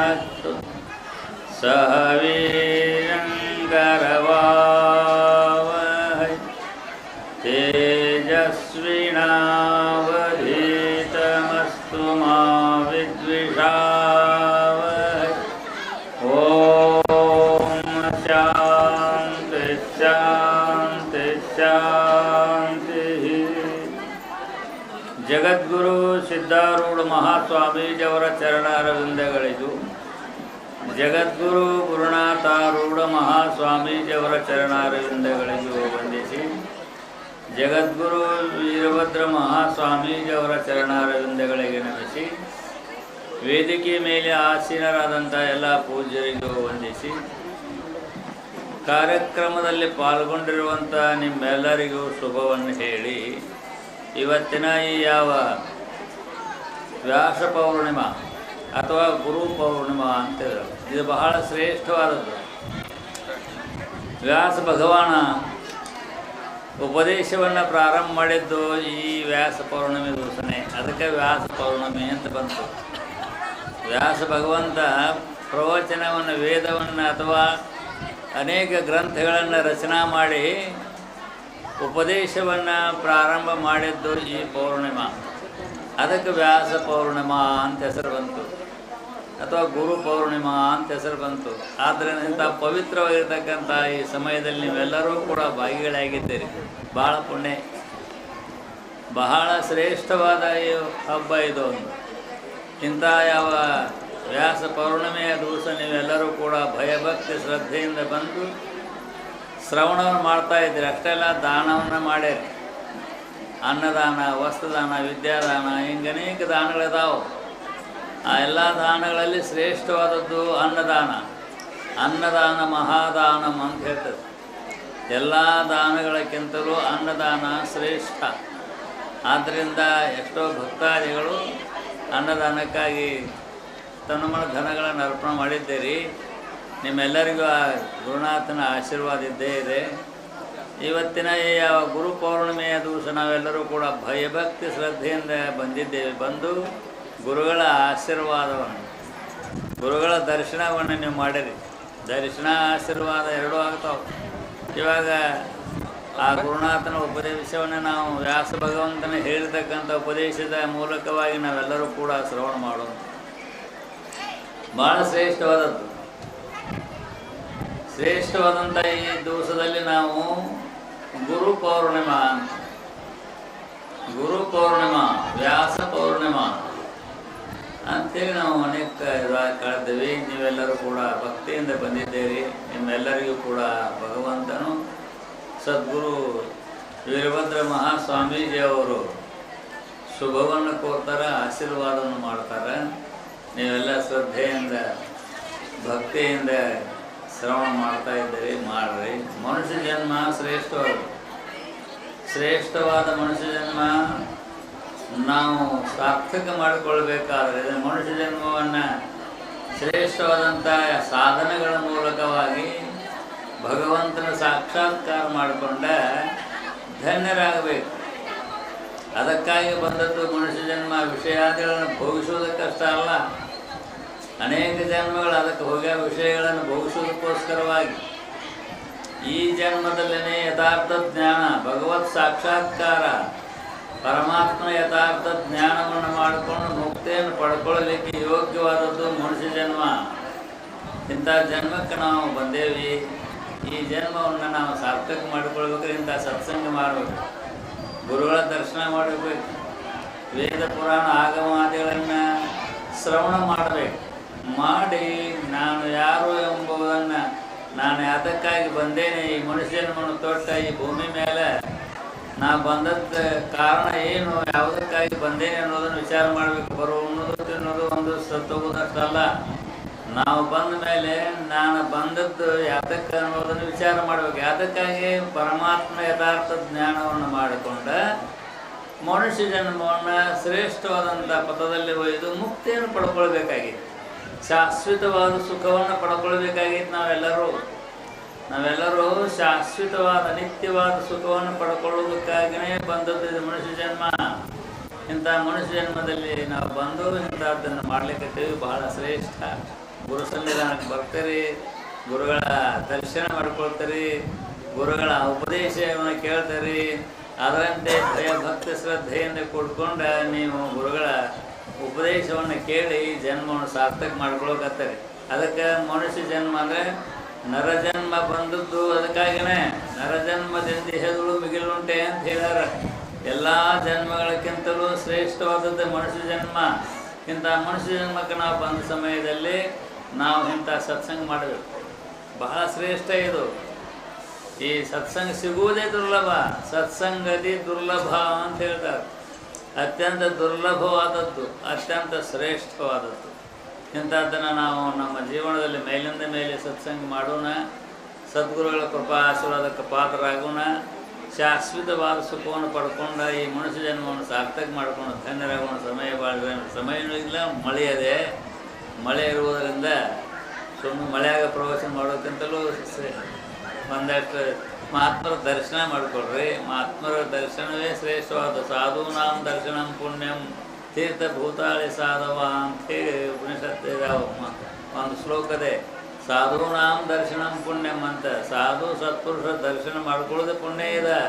अस्तु स ಜಗದ್ಗುರು ಸಿದ್ಧಾರೂಢ ಮಹಾಸ್ವಾಮೀಜಿಯವರ ಚರಣಾರವಿಂದಗಳಿದು. ಜಗದ್ಗುರು ಗುರುನಾಥಾರೂಢ ಮಹಾಸ್ವಾಮೀಜಿಯವರ ಚರಣಾರವಿಂದಗಳಿಗೂ ವಂದಿಸಿ. ಜಗದ್ಗುರು ವೀರಭದ್ರ ಮಹಾಸ್ವಾಮೀಜಿಯವರ ಚರಣಾರವಿಂದಗಳಿಗೆ ನಮಿಸಿ. ವೇದಿಕೆ ಮೇಲೆ ಆಸೀನರಾದಂಥ ಎಲ್ಲ ಪೂಜ್ಯರಿಗೂ ವಂದಿಸಿ. ಕಾರ್ಯಕ್ರಮದಲ್ಲಿ ಪಾಲ್ಗೊಂಡಿರುವಂಥ ನಿಮ್ಮೆಲ್ಲರಿಗೂ ಶುಭವನ್ನು ಹೇಳಿ. ಇವತ್ತಿನ ಈ ಯಾವ ವ್ಯಾಸ ಪೌರ್ಣಿಮಾ ಅಥವಾ ಗುರು ಪೌರ್ಣಿಮಾ ಅಂತೇಳಿ ಇದು ಬಹಳ ಶ್ರೇಷ್ಠವಾದದ್ದು. ವ್ಯಾಸ ಭಗವಾನ ಉಪದೇಶವನ್ನು ಪ್ರಾರಂಭ ಮಾಡಿದ್ದು ಈ ವ್ಯಾಸ ಪೌರ್ಣಿಮೆ ದಿವಸನೇ. ಅದಕ್ಕೆ ವ್ಯಾಸ ಪೌರ್ಣಿಮೆ ಅಂತ ಬಂತು. ವ್ಯಾಸ ಭಗವಂತ ಪ್ರವಚನವನ್ನು, ವೇದವನ್ನು ಅಥವಾ ಅನೇಕ ಗ್ರಂಥಗಳನ್ನು ರಚನಾ ಮಾಡಿ ಉಪದೇಶವನ್ನು ಪ್ರಾರಂಭ ಮಾಡಿದ್ದು ಈ ಪೌರ್ಣಿಮಾ. ಅದಕ್ಕೆ ವ್ಯಾಸ ಪೌರ್ಣಿಮಾ ಅಂತ ಹೆಸರು ಬಂತು. ಅಥವಾ ಗುರು ಪೌರ್ಣಿಮಾ ಅಂತ ಹೆಸರು ಬಂತು. ಆದ್ದರಿಂದ ಇಂಥ ಪವಿತ್ರವಾಗಿರ್ತಕ್ಕಂಥ ಈ ಸಮಯದಲ್ಲಿ ನೀವೆಲ್ಲರೂ ಕೂಡ ಭಾಗಿಗಳಾಗಿದ್ದೀರಿ. ಭಾಳ ಪುಣ್ಯ. ಬಹಳ ಶ್ರೇಷ್ಠವಾದ ಈ ಹಬ್ಬ ಇದು. ಇಂಥ ಯಾವ ವ್ಯಾಸ ಪೌರ್ಣಿಮೆಯ ದಿವಸ ನೀವೆಲ್ಲರೂ ಕೂಡ ಭಯಭಕ್ತಿ ಶ್ರದ್ಧೆಯಿಂದ ಬಂದು ಶ್ರವಣವನ್ನು ಮಾಡ್ತಾ ಇದ್ದೀರಿ. ಅಷ್ಟೆಲ್ಲ ದಾನವನ್ನು ಮಾಡ್ಯಾರಿ. ಅನ್ನದಾನ ವಸ್ತ್ರದಾನ ವಿದ್ಯಾದಾನ, ಹಿಂಗೆ ಅನೇಕ ದಾನಗಳಿದಾವೆ. ಆ ಎಲ್ಲ ದಾನಗಳಲ್ಲಿ ಶ್ರೇಷ್ಠವಾದದ್ದು ಅನ್ನದಾನ. ಅನ್ನದಾನ ಮಹಾದಾನಂ ಅಂತ ಹೇಳ್ತದೆ. ಎಲ್ಲ ದಾನಗಳಕ್ಕಿಂತಲೂ ಅನ್ನದಾನ ಶ್ರೇಷ್ಠ. ಆದ್ದರಿಂದ ಎಷ್ಟೋ ಭಕ್ತಾದಿಗಳು ಅನ್ನದಾನಕ್ಕಾಗಿ ತನ್ನ ಮನ ಧನಗಳನ್ನು ಅರ್ಪಣೆ ಮಾಡಿದ್ದೀರಿ. ನಿಮ್ಮೆಲ್ಲರಿಗೂ ಆ ಗುರುನಾಥನ ಆಶೀರ್ವಾದ ಇದ್ದೇ ಇದೆ. ಇವತ್ತಿನ ಈ ಗುರು ಪೌರ್ಣಿಮೆಯ ದಿವಸ ನಾವೆಲ್ಲರೂ ಕೂಡ ಭಯಭಕ್ತಿ ಶ್ರದ್ಧೆಯಿಂದ ಬಂದಿದ್ದೇವೆ. ಬಂದು ಗುರುಗಳ ಆಶೀರ್ವಾದವನ್ನು, ಗುರುಗಳ ದರ್ಶನವನ್ನು ನೀವು ಮಾಡಿರಿ. ದರ್ಶನ, ಆಶೀರ್ವಾದ ಎರಡೂ ಆಗ್ತಾವೆ. ಇವಾಗ ಆ ಗುರುನಾಥನ ಉಪದೇಶವನ್ನು ನಾವು ವ್ಯಾಸ ಭಗವಂತನ ಹೇಳಿರ್ತಕ್ಕಂಥ ಉಪದೇಶದ ಮೂಲಕವಾಗಿ ನಾವೆಲ್ಲರೂ ಕೂಡ ಶ್ರವಣ ಮಾಡೋದು. ಭಾಳ ಶ್ರೇಷ್ಠವಾದದ್ದು. ಶ್ರೇಷ್ಠವಾದಂಥ ಈ ದಿವಸದಲ್ಲಿ ನಾವು ಗುರು ಪೌರ್ಣಿಮಾ ಗುರು ಪೌರ್ಣಿಮಾ, ವ್ಯಾಸ ಪೌರ್ಣಿಮಾ ಅಂತೇಳಿ ನಾವು ಅನೇಕ ಕಳೆದಿವಿ. ನೀವೆಲ್ಲರೂ ಕೂಡ ಭಕ್ತಿಯಿಂದ ಬಂದಿದ್ದೀರಿ. ನಿಮ್ಮೆಲ್ಲರಿಗೂ ಕೂಡ ಭಗವಂತನು ಸದ್ಗುರು ವೀರಭದ್ರ ಮಹಾಸ್ವಾಮೀಜಿಯವರು ಶುಭವನ್ನು ಕೋರ್ತಾರೆ, ಆಶೀರ್ವಾದವನ್ನು ಮಾಡ್ತಾರೆ. ನೀವೆಲ್ಲ ಶ್ರದ್ಧೆಯಿಂದ, ಭಕ್ತಿಯಿಂದ ಶ್ರವಣ ಮಾಡ್ತಾ ಇದ್ದರೆ, ಮಾಡ್ರಿ. ಮನುಷ್ಯ ಜನ್ಮ ಶ್ರೇಷ್ಠವಾದ ಶ್ರೇಷ್ಠವಾದ ಮನುಷ್ಯ ಜನ್ಮ ನಾವು ಸಾರ್ಥಕ ಮಾಡಿಕೊಳ್ಬೇಕಾದ್ರೆ ಮನುಷ್ಯ ಜನ್ಮವನ್ನು ಶ್ರೇಷ್ಠವಾದಂಥ ಸಾಧನೆಗಳ ಮೂಲಕವಾಗಿ ಭಗವಂತನ ಸಾಕ್ಷಾತ್ಕಾರ ಮಾಡಿಕೊಂಡ ಧನ್ಯರಾಗಬೇಕು. ಅದಕ್ಕಾಗಿ ಬಂದದ್ದು ಮನುಷ್ಯ ಜನ್ಮ ವಿಷಯಾದಿಗಳನ್ನು ಭೋಗಿಸುವುದಕ್ಕಷ್ಟ ಅಲ್ಲ ಅನೇಕ ಜನ್ಮಗಳು ಅದಕ್ಕೆ ಹೋಗ್ಯ ವಿಷಯಗಳನ್ನು ಭೋಗಿಸುವುದಕ್ಕೋಸ್ಕರವಾಗಿ ಈ ಜನ್ಮದಲ್ಲೇ ಯಥಾರ್ಥ ಜ್ಞಾನ, ಭಗವತ್ ಸಾಕ್ಷಾತ್ಕಾರ, ಪರಮಾತ್ಮ ಯಥಾರ್ಥ ಜ್ಞಾನವನ್ನು ಮಾಡಿಕೊಂಡು ಮುಕ್ತಿಯನ್ನು ಪಡ್ಕೊಳ್ಳಲಿಕ್ಕೆ ಯೋಗ್ಯವಾದದ್ದು ಮನುಷ್ಯ ಜನ್ಮ. ಇಂಥ ಜನ್ಮಕ್ಕೆ ನಾವು ಬಂದೇವಿ. ಈ ಜನ್ಮವನ್ನು ನಾವು ಸಾರ್ಥಕ ಮಾಡಿಕೊಳ್ಬೇಕಾದ್ರೆ ಇಂಥ ಸತ್ಸಂಗ ಮಾಡಬೇಕು. ಗುರುಗಳ ದರ್ಶನ ಮಾಡಬೇಕು. ವೇದ ಪುರಾಣ ಆಗಮಾದಿಗಳನ್ನು ಶ್ರವಣ ಮಾಡಬೇಕು. ಮಾಡಿ, ನಾನು ಯಾರು ಎಂಬುದನ್ನು ನಾನು ಅದಕ್ಕಾಗಿ ಬಂದೇನೆ. ಈ ಮನುಷ್ಯನ ಮನು ತೊಟ್ಟ ಈ ಭೂಮಿ ಮೇಲೆ. ನಾ ಬಂದದ್ದ ಕಾರಣ ಏನು? ಯಾವುದಕ್ಕಾಗಿ ಬಂದೇನೆ ಅನ್ನೋದನ್ನು ವಿಚಾರ ಮಾಡಬೇಕು. ಬರೋ ಅನ್ನೋದು ತಿನ್ನೋದು ಒಂದು ಸತ್ತೋಗೋದಷ್ಟಲ್ಲ ನಾವು ಬಂದ ಮೇಲೆ ನಾನು ಬಂದದ್ದು ಯಾತಕ್ಕೆ ಅನ್ನೋದನ್ನು ವಿಚಾರ ಮಾಡಬೇಕು. ಯಾತಕ್ಕಾಗಿ? ಪರಮಾತ್ಮ ಯಥಾರ್ಥ ಜ್ಞಾನವನ್ನು ಮಾಡಿಕೊಂಡ ಮನುಷ್ಯ ಜನ್ಮವನ್ನು ಶ್ರೇಷ್ಠವಾದಂಥ ಪಥದಲ್ಲಿ ಒಯ್ದು ಮುಕ್ತಿಯನ್ನು ಪಡ್ಕೊಳ್ಬೇಕಾಗಿತ್ತು. ಶಾಶ್ವತವಾದ ಸುಖವನ್ನು ಪಡ್ಕೊಳ್ಬೇಕಾಗಿತ್ತು ನಾವೆಲ್ಲರೂ. ನಾವೆಲ್ಲರೂ ಶಾಶ್ವತವಾದ ನಿತ್ಯವಾದ ಸುಖವನ್ನು ಪಡ್ಕೊಳ್ಳೋದಕ್ಕಾಗಿಯೇ ಬಂದದ್ದು ಇದು ಮನುಷ್ಯ ಜನ್ಮ. ಇಂಥ ಮನುಷ್ಯ ಜನ್ಮದಲ್ಲಿ ನಾವು ಬಂದು ಇಂಥದ್ದನ್ನು ಮಾಡ್ಲಿಕ್ಕತ್ತೀವಿ ಬಹಳ ಶ್ರೇಷ್ಠ. ಗುರು ಸನ್ನಿಧಾನಕ್ಕೆ ಬರ್ತೀರಿ, ಗುರುಗಳ ದರ್ಶನ ಮಾಡ್ಕೊಳ್ತೀರಿ, ಗುರುಗಳ ಉಪದೇಶವನ್ನು ಕೇಳ್ತೀರಿ. ಅದರಂತೆ ಭಯ ಭಕ್ತಿ ಶ್ರದ್ಧೆಯಿಂದ ಕೂಡ್ಕೊಂಡು ನೀವು ಗುರುಗಳ ಉಪದೇಶವನ್ನು ಕೇಳಿ ಜನ್ಮವನ್ನು ಸಾರ್ಥಕ ಮಾಡ್ಕೊಳಕತ್ತಾರೆ ಅದಕ್ಕೆ ಮನುಷ್ಯ ಜನ್ಮ ಅಂದರೆ ನರಜನ್ಮ ಬಂದದ್ದು ಅದಕ್ಕಾಗಿನೇ ನರಜನ್ಮದಿಂದ ಹೆದಳು ಮಿಗಿಲುಂಟೆ ಅಂತ ಹೇಳ್ಯಾರ. ಎಲ್ಲ ಜನ್ಮಗಳಕ್ಕಿಂತಲೂ ಶ್ರೇಷ್ಠವಾದದ್ದು ಮನುಷ್ಯ ಜನ್ಮ. ಇಂಥ ಮನುಷ್ಯ ಜನ್ಮಕ್ಕೆ ನಾವು ಬಂದ ಸಮಯದಲ್ಲಿ ನಾವು ಇಂಥ ಸತ್ಸಂಗ ಮಾಡಬೇಕು ಬಹಳ ಶ್ರೇಷ್ಠ ಇದು. ಈ ಸತ್ಸಂಗ ಸಿಗುವುದೇ ದುರ್ಲಭ. ಸತ್ಸಂಗದಿ ದುರ್ಲಭ ಅಂತ ಹೇಳ್ತಾರೆ. ಅತ್ಯಂತ ದುರ್ಲಭವಾದದ್ದು, ಅತ್ಯಂತ ಶ್ರೇಷ್ಠವಾದದ್ದು. ಇಂಥದ್ದನ್ನು ನಾವು ನಮ್ಮ ಜೀವನದಲ್ಲಿ ಮೇಲಿಂದ ಮೇಲೆ ಸತ್ಸಂಗ ಮಾಡೋಣ, ಸದ್ಗುರುಗಳ ಕೃಪಾ ಆಶೀರ್ವಾದಕ್ಕೆ ಪಾತ್ರರಾಗೋಣ, ಶಾಶ್ವತವಾದ ಸುಖವನ್ನು ಪಡ್ಕೊಂಡು ಈ ಮನುಷ್ಯ ಜನ್ಮವನ್ನು ಸಾರ್ಥಕ ಮಾಡಿಕೊಂಡು ಧನ್ಯರಾಗೋಣ. ಸಮಯ ಬಾಳಿದ್ರೆ ಸಮಯನೂ ಇಲ್ಲ, ಮಳೆ ಇದೆ. ಮಳೆ ಇರುವುದರಿಂದ ಸುಮ್ಮನೆ ಮಳೆಯಾಗ ಪ್ರವಚನ ಮಾಡೋಕ್ಕಿಂತಲೂ ಒಂದಷ್ಟು ಮಹಾತ್ಮರ ದರ್ಶನ ಮಾಡಿಕೊಡ್ರಿ ಮಹಾತ್ಮರ ದರ್ಶನವೇ ಶ್ರೇಷ್ಠವಾದ ಸಾಧೂನಾಂ ದರ್ಶನಂ ಪುಣ್ಯಂ. ತೀರ್ಥ ಭೂತಾಳಿ ಸಾಧವ ಅಂತೇಳಿ ಉಪನಿಷತ್ತು ಒಂದು ಶ್ಲೋಕದೆ ಸಾಧೂನಾಂ ದರ್ಶನಂ ಪುಣ್ಯಂ ಅಂತ. ಸಾಧು, ಸತ್ಪುರುಷ ದರ್ಶನ ಮಾಡ್ಕೊಳ್ಳೋದು ಪುಣ್ಯ ಇದೆ.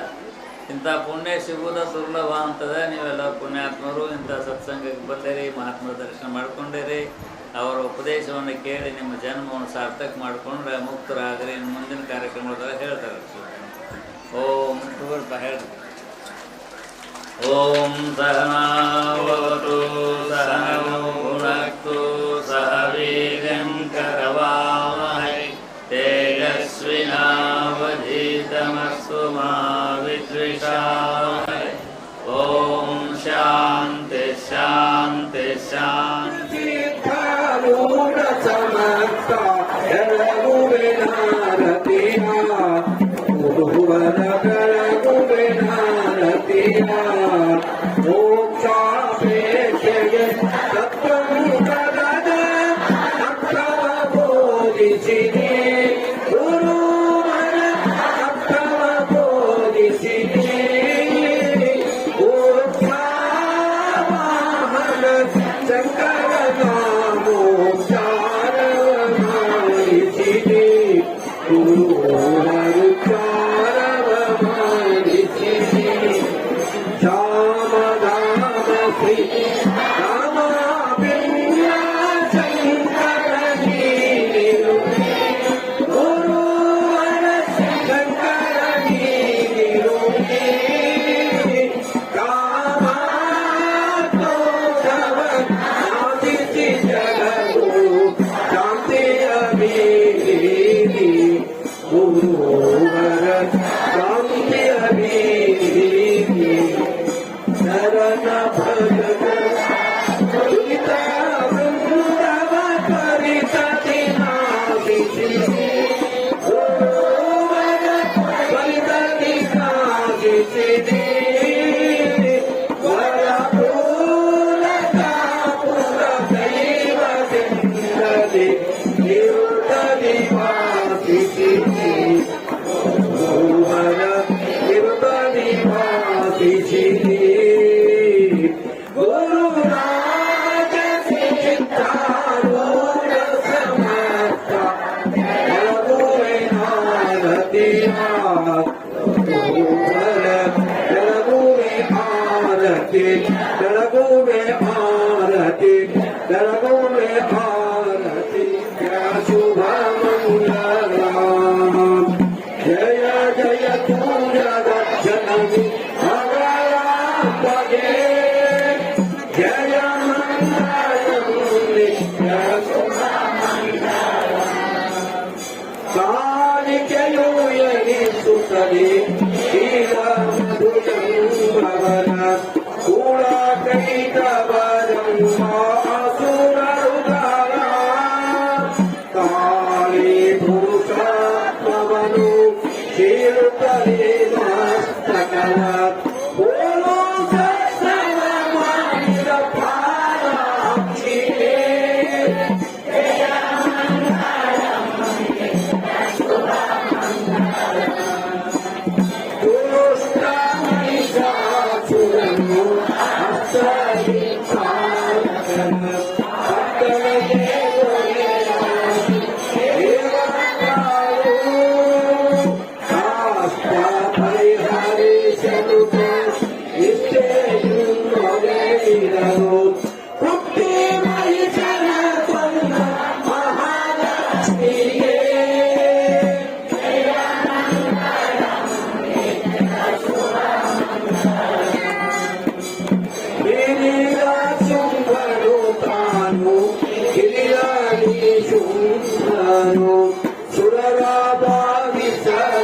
ಇಂಥ ಪುಣ್ಯ ಸಿಗುವುದ ದುರ್ಲಭ ಅಂತದ. ನೀವೆಲ್ಲ ಪುಣ್ಯಾತ್ಮರು ಇಂಥ ಸತ್ಸಂಗಕ್ಕೆ ಬಂದಿರಿ ಮಹಾತ್ಮರ ದರ್ಶನ ಮಾಡ್ಕೊಂಡಿರಿ. ಅವರ ಉಪದೇಶವನ್ನು ಕೇಳಿ ನಿಮ್ಮ ಜನ್ಮವನ್ನು ಸಾರ್ಥಕ ಮಾಡಿಕೊಂಡ್ರೆ ಮುಕ್ತರಾಗ್ರಿ ಇನ್ನು ಮುಂದಿನ ಕಾರ್ಯಕ್ರಮದಾಗ ಹೇಳ್ತಾರೆ ಓಂ ತಗೊಳ್ಪ ಹೇಳಿ ಓಂ ಸಹನಾವತು ಸಹನೋ ಭುನಕ್ತು ಸಹ ವೀರ್ಯಂ ಕರವಾಮಹೈ ತೇಜಸ್ವಿನಾವಧೀತಮಸ್ತು ಮಾ ವಿದ್ವಿಷಾಮಹೈ ಓಂ ಶಾಂತಿ ಶಾಂತಿ ಶಾಂತಿ భువన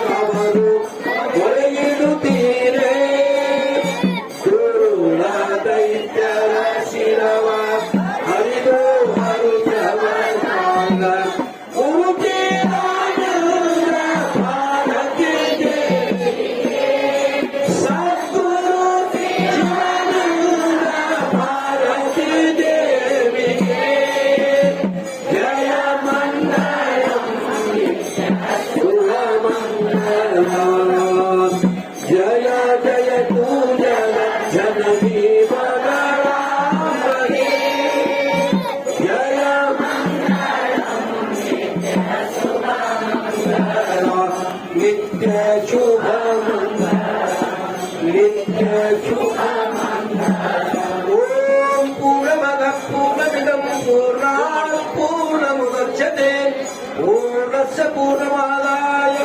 Baba. ஓம் பூர்ணமத பூர்ணமிதம் பூர்ணாத் பூர்ணமுதச்சதே ஓம் ரச பூர்ணமாதாய